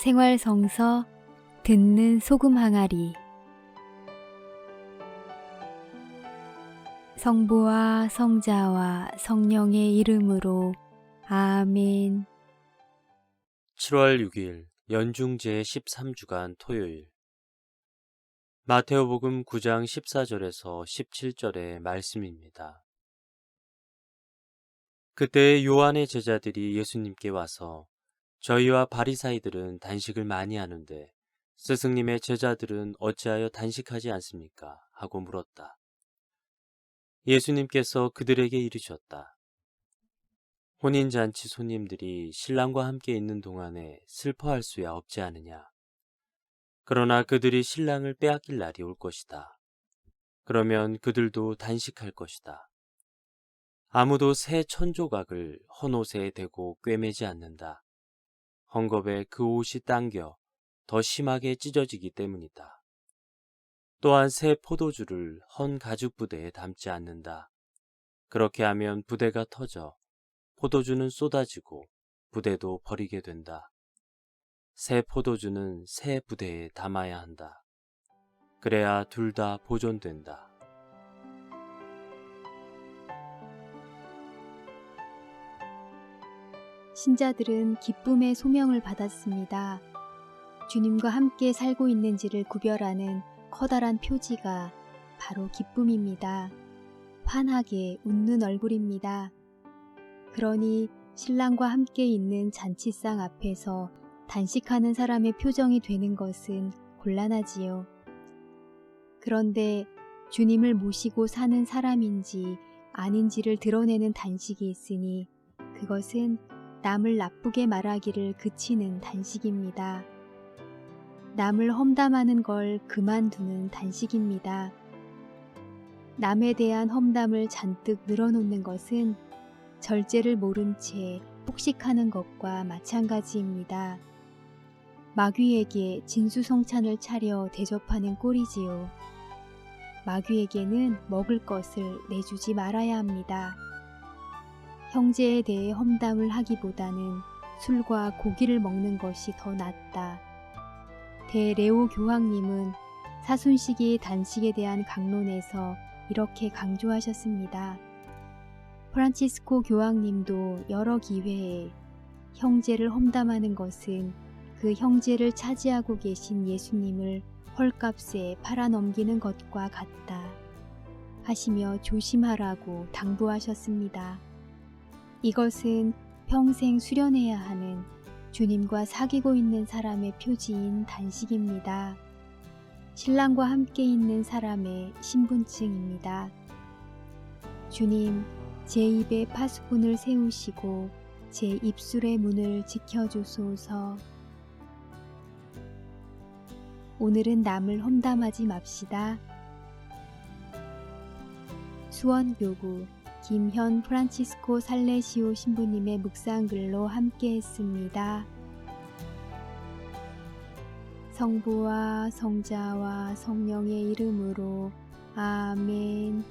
생활성서 듣는 소금 항아리. 성부와 성자와 성령의 이름으로 아멘. 7월 6일 연중 제 13주간 토요일. 마테오복음 9장 14절에서 17절의 말씀입니다. 그때 요한의 제자들이 예수님께 와서 저희와 바리사이들은 단식을 많이 하는데 스승님의 제자들은 어찌하여 단식하지 않습니까? 하고 물었다. 예수님께서 그들에게 이르셨다. 혼인잔치 손님들이 신랑과 함께 있는 동안에 슬퍼할 수야 없지 않으냐. 그러나 그들이 신랑을 빼앗길 날이 올 것이다. 그러면 그들도 단식할 것이다. 아무도 새 천조각을 헌옷에 대고 꿰매지 않는다. 헝겊에 그 옷이 당겨 더 심하게 찢어지기 때문이다. 또한 새 포도주를 헌 가죽 부대에 담지 않는다. 그렇게 하면 부대가 터져 포도주는 쏟아지고 부대도 버리게 된다. 새 포도주는 새 부대에 담아야 한다. 그래야 둘 다 보존된다. 신자들은 기쁨의 소명을 받았습니다. 주님과 함께 살고 있는지를 구별하는 커다란 표지가 바로 기쁨입니다. 환하게 웃는 얼굴입니다. 그러니 신랑과 함께 있는 잔치상 앞에서 단식하는 사람의 표정이 되는 것은 곤란하지요. 그런데 주님을 모시고 사는 사람인지 아닌지를 드러내는 단식이 있으니 그것은 남을 나쁘게 말하기를 그치는 단식입니다. 남을 험담하는 걸 그만두는 단식입니다. 남에 대한 험담을 잔뜩 늘어놓는 것은 절제를 모른 채 폭식하는 것과 마찬가지입니다. 마귀에게 진수성찬을 차려 대접하는 꼴이지요. 마귀에게는 먹을 것을 내주지 말아야 합니다. 형제에 대해 험담을 하기보다는 술과 고기를 먹는 것이 더 낫다. 대레오 교황님은 사순식이 단식에 대한 강론에서 이렇게 강조하셨습니다. 프란치스코 교황님도 여러 기회에 형제를 험담하는 것은 그 형제를 차지하고 계신 예수님을 헐값에 팔아넘기는 것과 같다 하시며 조심하라고 당부하셨습니다. 이것은 평생 수련해야 하는 주님과 사귀고 있는 사람의 표지인 단식입니다. 신랑과 함께 있는 사람의 신분증입니다. 주님, 제 입에 파수꾼을 세우시고 제 입술의 문을 지켜주소서. 오늘은 남을 험담하지 맙시다. 수원교구 김현 프란치스코 살레시오 신부님의 묵상글로 함께했습니다. 성부와 성자와 성령의 이름으로 아멘.